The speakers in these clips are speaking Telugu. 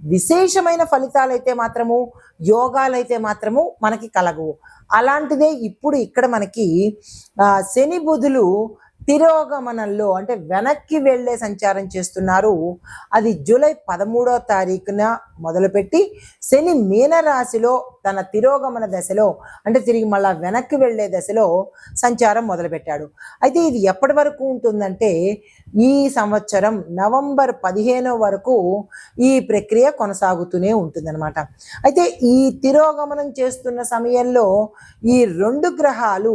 విశేషమైన ఫలితాలైతే మాత్రము యోగాలైతే మాత్రము మనకి కలగవు. అలాంటిదే ఇప్పుడు ఇక్కడ మనకి శని బుధులు తిరోగమనంలో అంటే వెనక్కి వెళ్ళే సంచారం చేస్తున్నారు. అది జూలై పదమూడో తారీఖున మొదలుపెట్టి శని మీనరాశిలో తన తిరోగమన దశలో అంటే తిరిగి మళ్ళా వెనక్కి వెళ్ళే దశలో సంచారం మొదలుపెట్టాడు. అయితే ఇది ఎప్పటి వరకు ఉంటుందంటే ఈ సంవత్సరం నవంబర్ పదిహేనో వరకు ఈ ప్రక్రియ కొనసాగుతూనే ఉంటుందన్నమాట. అయితే ఈ తిరోగమనం చేస్తున్న సమయంలో ఈ రెండు గ్రహాలు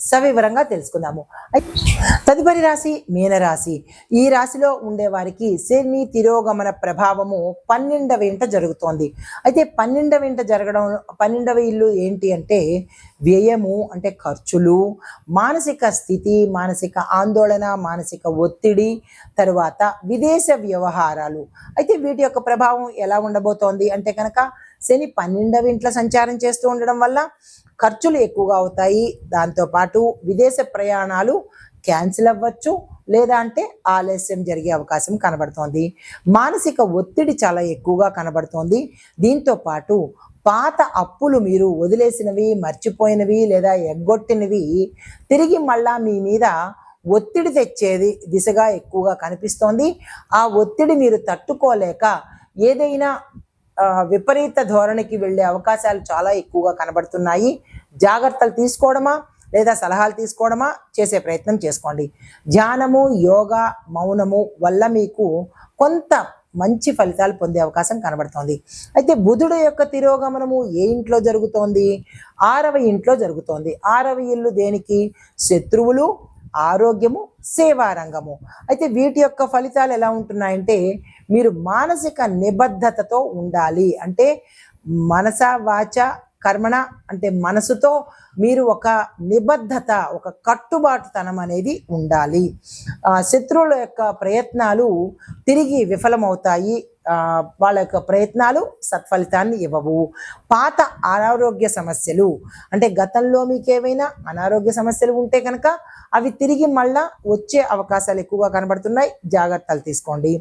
సవివరంగా తెలుసుకుందాము. అయితే తదుపరి రాశి మీనరాశి ఈ రాశిలో ఉండే వారికి శని తిరోగమన ప్రభావము పన్నెండవ ఇంట జరుగుతోంది. అయితే పన్నెండవ ఇంట జరగడం పన్నెండవ ఇల్లు ఏంటి అంటే వ్యయము అంటే ఖర్చులు మానసిక స్థితి మానసిక ఆందోళన మానసిక ఒత్తిడి తరువాత విదేశ వ్యవహారాలు. అయితే వీటి యొక్క ప్రభావం ఎలా ఉండబోతోంది అంటే కనుక శని పన్నెండవ ఇంట్లో సంచారం చేస్తూ ఉండడం వల్ల ఖర్చులు ఎక్కువగా అవుతాయి. దాంతోపాటు విదేశ ప్రయాణాలు క్యాన్సిల్ అవ్వచ్చు లేదా అంటే ఆలస్యం జరిగే అవకాశం కనబడుతోంది. మానసిక ఒత్తిడి చాలా ఎక్కువగా కనబడుతోంది. దీంతో పాటు పాత అప్పులు మీరు వదిలేసినవి మర్చిపోయినవి లేదా ఎగ్గొట్టినవి తిరిగి మళ్ళా మీ మీద ఒత్తిడి తెచ్చేది దిశగా ఎక్కువగా కనిపిస్తోంది. ఆ ఒత్తిడి మీరు తట్టుకోలేక ఏదైనా విపరీత ధోరణికి వెళ్ళే అవకాశాలు చాలా ఎక్కువగా కనబడుతున్నాయి. జాగ్రత్తలు తీసుకోవడమా? లేదా సలహాలు తీసుకోవడమా? చేసే ప్రయత్నం చేసుకోండి. ధ్యానము యోగా మౌనము వల్ల మీకు కొంత మంచి ఫలితాలు పొందే అవకాశం కనబడుతోంది. అయితే బుధుడు యొక్క తిరోగమనము ఏ ఇంట్లో జరుగుతోంది? ఆరవ ఇంట్లో జరుగుతోంది. ఆరవ ఇల్లు దేనికి? శత్రువులు ఆరోగ్యము సేవా రంగము. అయితే వీటి యొక్క ఫలితాలు ఎలా ఉంటున్నాయంటే మీరు మానసిక నిబద్ధతతో ఉండాలి. అంటే మనస వాచ కర్మణ అంటే మనసుతో మీరు ఒక నిబద్ధత ఒక కట్టుబాటుతనం అనేది ఉండాలి. శత్రువుల యొక్క ప్రయత్నాలు తిరిగి విఫలమవుతాయి. వాళ్ళ యొక్క ప్రయత్నాలు సత్ఫలితాన్ని ఇవ్వవు. పాత అనారోగ్య సమస్యలు అంటే గతంలో మీకు ఏవైనా అనారోగ్య సమస్యలు ఉంటే కనుక అవి తిరిగి మళ్ళా వచ్చే అవకాశాలు ఎక్కువగా కనబడుతున్నాయి. జాగ్రత్తలు తీసుకోండి.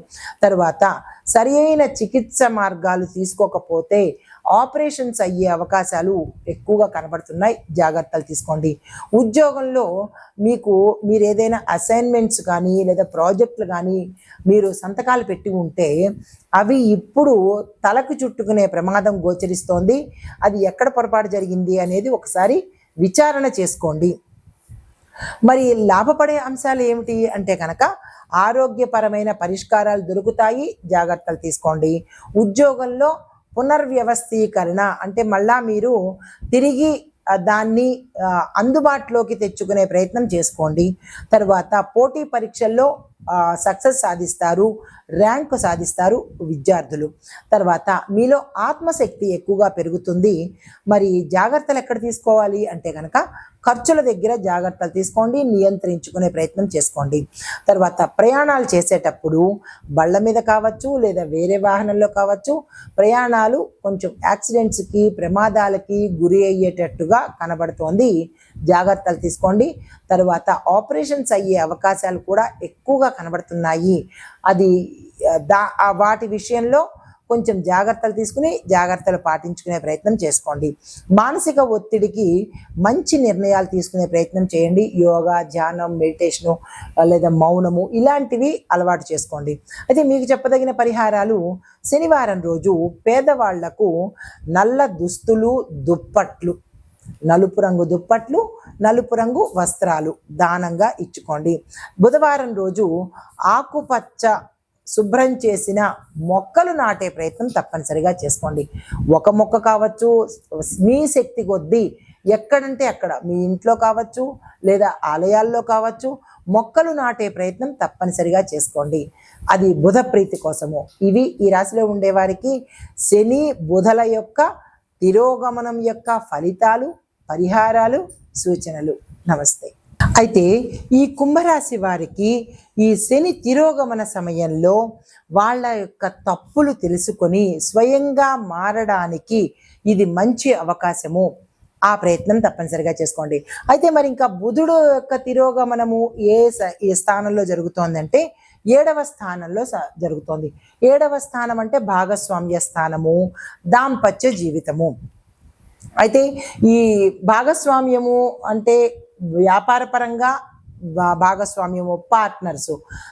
తరువాత సరి అయిన చికిత్స మార్గాలు తీసుకోకపోతే ఆపరేషన్స్ అయ్యే అవకాశాలు ఎక్కువగా కనబడుతున్నాయి. జాగ్రత్తలు తీసుకోండి. ఉద్యోగంలో మీకు మీరు ఏదైనా అసైన్మెంట్స్ కానీ లేదా ప్రాజెక్టులు కానీ మీరు సంతకాలు పెట్టి ఉంటే అవి ఇప్పుడు తలకు చుట్టుకునే ప్రమాదం గోచరిస్తోంది. అది ఎక్కడ పొరపాటు జరిగింది అనేది ఒకసారి విచారణ చేసుకోండి. మరి లాభపడే అంశాలు ఏమిటి అంటే కనుక ఆరోగ్యపరమైన పరిష్కారాలు దొరుకుతాయి. జాగ్రత్తలు తీసుకోండి. ఉద్యోగంలో పునర్వ్యవస్థీకరణ అంటే మళ్ళా మీరు తిరిగి దాన్ని అందుబాటులోకి తెచ్చుకునే ప్రయత్నం చేసుకోండి. తర్వాత పోటీ పరీక్షల్లో సక్సెస్ సాధిస్తారు ర్యాంక్ సాధిస్తారు విద్యార్థులు. తర్వాత మీలో ఆత్మశక్తి ఎక్కువగా పెరుగుతుంది. మరి జాగ్రత్తలు ఎక్కడ తీసుకోవాలి అంటే కనుక ఖర్చుల దగ్గర జాగ్రత్తలు తీసుకోండి నియంత్రించుకునే ప్రయత్నం చేసుకోండి. తర్వాత ప్రయాణాలు చేసేటప్పుడు బళ్ళ మీద కావచ్చు లేదా వేరే వాహనంలో కావచ్చు ప్రయాణాలు కొంచెం యాక్సిడెంట్స్కి ప్రమాదాలకి గురి అయ్యేటట్టుగా కనబడుతోంది. జాగ్రత్తలు తీసుకోండి. తర్వాత ఆపరేషన్స్ అయ్యే అవకాశాలు కూడా ఎక్కువగా కనబడుతున్నాయి. అది దా వాటి విషయంలో కొంచెం జాగ్రత్తలు తీసుకుని జాగ్రత్తలు పాటించుకునే ప్రయత్నం చేసుకోండి. మానసిక ఒత్తిడికి మంచి నిర్ణయాలు తీసుకునే ప్రయత్నం చేయండి. యోగా ధ్యానం మెడిటేషను లేదా మౌనము ఇలాంటివి అలవాటు చేసుకోండి. అయితే మీకు చెప్పదగిన పరిహారాలు శనివారం రోజు పేదవాళ్ళకు నల్ల దుస్తులు దుప్పట్లు నలుపు రంగు దుప్పట్లు నలుపు రంగు వస్త్రాలు దానంగా ఇచ్చుకోండి. బుధవారం రోజు ఆకుపచ్చ శుభ్రం చేసిన మొక్కలు నాటే ప్రయత్నం తప్పనిసరిగా చేసుకోండి. ఒక మొక్క కావచ్చు మీ శక్తి కొద్దీ ఎక్కడంటే అక్కడ మీ ఇంట్లో కావచ్చు లేదా ఆలయాల్లో కావచ్చు మొక్కలు నాటే ప్రయత్నం తప్పనిసరిగా చేసుకోండి. అది బుధ ప్రీతి కోసము. ఇవి ఈ రాశిలో ఉండేవారికి శని బుధల యొక్క తిరోగమనం యొక్క ఫలితాలు పరిహారాలు సూచనలు. నమస్తే. అయితే ఈ కుంభరాశి వారికి ఈ శని తిరోగమన సమయంలో వాళ్ళ యొక్క తప్పులు తెలుసుకొని స్వయంగా మారడానికి ఇది మంచి అవకాశము. ఆ ప్రయత్నం తప్పనిసరిగా చేసుకోండి. అయితే మరి ఇంకా బుధుడు యొక్క తిరోగమనము ఏ ఏ స్థానంలో జరుగుతోందంటే ఏడవ స్థానంలో స- జరుగుతోంది. ఏడవ స్థానం అంటే భాగస్వామ్య స్థానము దాంపత్య జీవితము. అయితే ఈ భాగస్వామ్యము అంటే వ్యాపారపరంగా భా- భాగస్వామ్యము పార్ట్నర్స్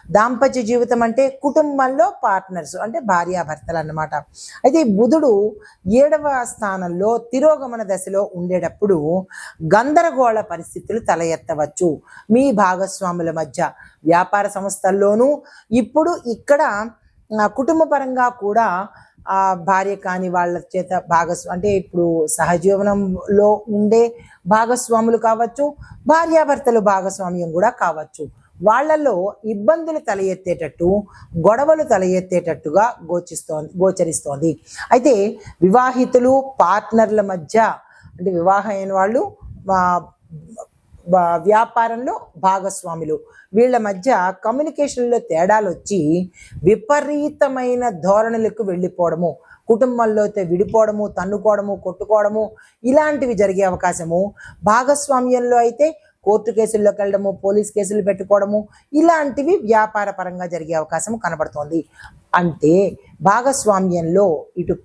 దాంపత్య జీవితం అంటే కుటుంబంలో పార్ట్నర్స్ అంటే భార్యాభర్తలు అన్నమాట. అయితే బుధుడు ఏడవ స్థానంలో తిరోగమన దశలో ఉండేటప్పుడు గందరగోళ పరిస్థితులు తల ఎత్తవచ్చు మీ భాగస్వాముల మధ్య వ్యాపార సంస్థల్లోనూ ఇప్పుడు ఇక్కడ కుటుంబపరంగా కుటుంబ పరంగా కూడా ఆ భార్య కాని వాళ్ళ చేత భాగస్వా అంటే ఇప్పుడు సహజీవనంలో ఉండే భాగస్వాములు కావచ్చు భార్యాభర్తలు భాగస్వామ్యం కూడా కావచ్చు. వాళ్ళలో ఇబ్బందులు తల ఎత్తేటట్టు గొడవలు తల ఎత్తేటట్టుగా గోచిస్తోంది గోచరిస్తోంది. అయితే వివాహితులు పార్ట్నర్ల మధ్య అంటే వివాహం అయిన వాళ్ళు వ్యాపారంలో భాగస్వాములు. వీళ్ళ మధ్య కమ్యూనికేషన్లో తేడాలు వచ్చి విపరీతమైన ధోరణులకు వెళ్ళిపోవడము కుటుంబంలో అయితే విడిపోవడము తన్నుకోవడము కొట్టుకోవడము ఇలాంటివి జరిగే అవకాశము. భాగస్వామ్యంలో అయితే కోర్టు కేసుల్లోకి వెళ్ళడము పోలీస్ కేసులు పెట్టుకోవడము ఇలాంటివి వ్యాపార పరంగా జరిగే అవకాశం కనబడుతోంది. అంటే భాగస్వామ్యంలో ఇటు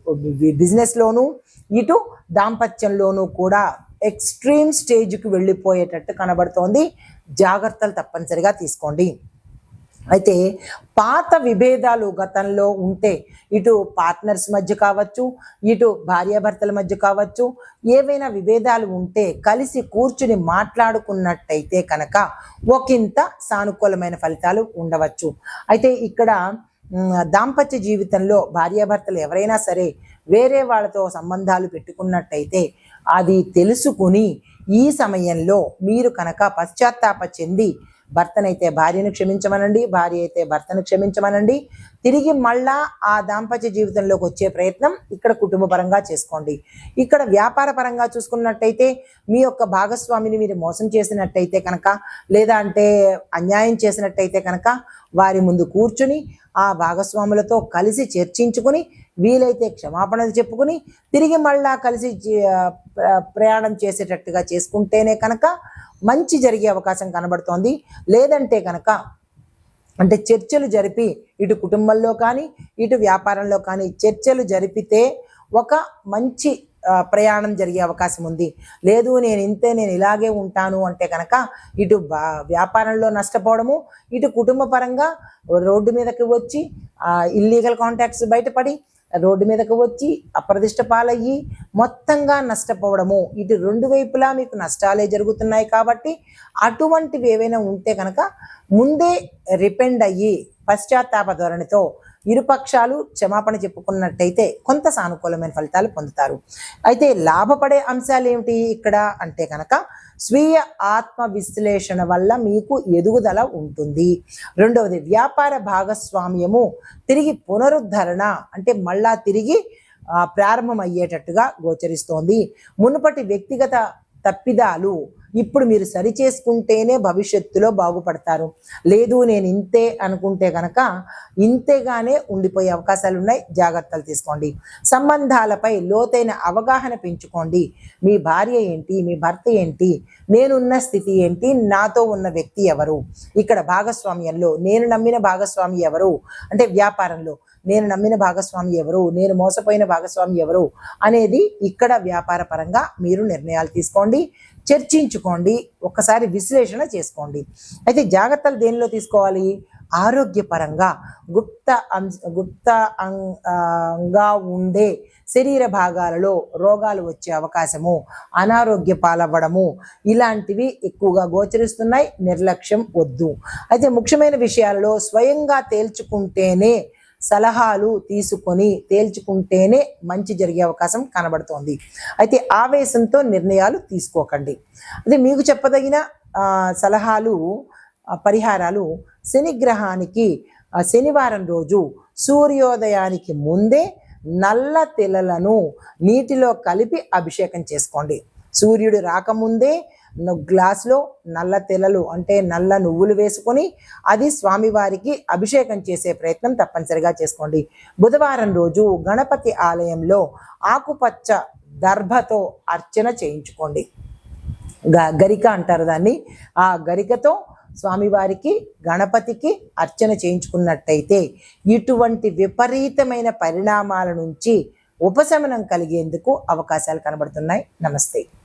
బిజినెస్లోను ఇటు దాంపత్యంలోనూ కూడా ఎక్స్ట్రీమ్ స్టేజ్కి వెళ్ళిపోయేటట్టు కనబడుతోంది. జాగ్రత్తలు తప్పనిసరిగా తీసుకోండి. అయితే పాత విభేదాలు గతంలో ఉంటే ఇటు పార్ట్నర్స్ మధ్య కావచ్చు ఇటు భార్యాభర్తల మధ్య కావచ్చు ఏవైనా విభేదాలు ఉంటే కలిసి కూర్చుని మాట్లాడుకున్నట్టయితే కనుక ఒకంత సానుకూలమైన ఫలితాలు ఉండవచ్చు. అయితే ఇక్కడ దాంపత్య జీవితంలో భార్యాభర్తలు ఎవరైనా సరే వేరే వాళ్ళతో సంబంధాలు పెట్టుకున్నట్టయితే అది తెలుసుకుని ఈ సమయంలో మీరు కనుక పశ్చాత్తాప చెంది భర్తనైతే భార్యను క్షమించమనండి భార్య అయితే భర్తను క్షమించమనండి తిరిగి మళ్ళా ఆ దాంపత్య జీవితంలోకి వచ్చే ప్రయత్నం ఇక్కడ కుటుంబ పరంగా చేసుకోండి. ఇక్కడ వ్యాపార పరంగా చూసుకున్నట్టయితే మీ యొక్క భాగస్వామిని మీరు మోసం చేసినట్టయితే కనుక లేదా అంటే అన్యాయం చేసినట్టయితే కనుక వారి ముందు కూర్చుని ఆ భాగస్వాములతో కలిసి చర్చించుకుని వీలైతే క్షమాపణలు చెప్పుకుని తిరిగి మళ్ళా కలిసి ప్రయాణం చేసేటట్టుగా చేసుకుంటేనే కనుక మంచి జరిగే అవకాశం కనబడుతోంది. లేదంటే కనుక అంటే చర్చలు జరిపి ఇటు కుటుంబంలో కానీ ఇటు వ్యాపారంలో కానీ చర్చలు జరిపితే ఒక మంచి ప్రయాణం జరిగే అవకాశం ఉంది. లేదు నేను ఇంతే నేను ఇలాగే ఉంటాను అంటే కనుక ఇటు వ్యాపారంలో నష్టపోవడము ఇటు కుటుంబ పరంగా రోడ్డు మీదకి వచ్చి ఇల్లీగల్ కాంటాక్ట్స్ బయటపడి రోడ్డు మీదకు వచ్చి అప్రదిష్ట పాలయ్యి మొత్తంగా నష్టపోవడము. ఇటు రెండు వైపులా మీకు నష్టాలే జరుగుతున్నాయి కాబట్టి అటువంటివి ఏవైనా ఉంటే కనుక ముందే రిపెండ్ అయ్యి పశ్చాత్తాప ధోరణితో ఇరుపక్షాలు క్షమాపణ చెప్పుకున్నట్టయితే కొంత సానుకూలమైన ఫలితాలు పొందుతారు. అయితే లాభపడే అంశాలు ఏమిటి ఇక్కడ అంటే కనుక స్వీయ ఆత్మ విశ్లేషణ వల్ల మీకు ఎదుగుదల ఉంటుంది. రెండవది వ్యాపార భాగస్వామ్యము తిరిగి పునరుద్ధరణ అంటే మళ్ళా తిరిగి ప్రారంభమయ్యేటట్టుగా గోచరిస్తోంది. మునుపటి వ్యక్తిగత తప్పిదాలు ఇప్పుడు మీరు సరి చేసుకుంటేనే భవిష్యత్తులో బాగుపడతారు. లేదు నేను ఇంతే అనుకుంటే కనుక ఇంతేగానే ఉండిపోయే అవకాశాలు ఉన్నాయి. జాగ్రత్తలు తీసుకోండి. సంబంధాలపై లోతైన అవగాహన పెంచుకోండి. మీ భార్య ఏంటి? మీ భర్త ఏంటి? నేనున్న స్థితి ఏంటి? నాతో ఉన్న వ్యక్తి ఎవరు? ఇక్కడ భాగస్వామ్యంలో నేను నమ్మిన భాగస్వామి ఎవరు? అంటే వ్యాపారంలో నేను నమ్మిన భాగస్వామి ఎవరు? నేను మోసపోయిన భాగస్వామి ఎవరు? అనేది ఇక్కడ వ్యాపార పరంగా మీరు నిర్ణయాలు తీసుకోండి. చర్చించుకోండి ఒక్కసారి విశ్లేషణ చేసుకోండి. అయితే జాగ్రత్తలు దేనిలో తీసుకోవాలి? ఆరోగ్యపరంగా. గుప్త గుప్త అం- గా ఉండే శరీర భాగాలలో రోగాలు వచ్చే అవకాశము అనారోగ్య పాలవ్వడము ఇలాంటివి ఎక్కువగా గోచరిస్తున్నాయి నిర్లక్ష్యం వద్దు. అయితే ముఖ్యమైన విషయాలలో స్వయంగా తేల్చుకుంటేనే సలహాలు తీసుకొని తేల్చుకుంటేనే మంచి జరిగే అవకాశం కనబడుతోంది. అయితే ఆవేశంతో నిర్ణయాలు తీసుకోకండి. అదే మీకు చెప్పదగిన సలహాలు పరిహారాలు శనిగ్రహానికి శనివారం రోజు సూర్యోదయానికి ముందే నల్ల తెలలను నీటిలో కలిపి అభిషేకం చేసుకోండి. సూర్యుడు రాకముందే గ్లాసులో నల్ల తెలలు అంటే నల్ల నువ్వులు వేసుకొని అది స్వామివారికి అభిషేకం చేసే ప్రయత్నం తప్పనిసరిగా చేసుకోండి. బుధవారం రోజు గణపతి ఆలయంలో ఆకుపచ్చ దర్భతో అర్చన చేయించుకోండి. గ గరిక అంటారు దాన్ని. ఆ గరికతో స్వామివారికి గణపతికి అర్చన చేయించుకున్నట్టయితే ఇటువంటి విపరీతమైన పరిణామాల నుంచి ఉపశమనం కలిగేందుకు అవకాశాలు కనబడుతున్నాయి. నమస్తే.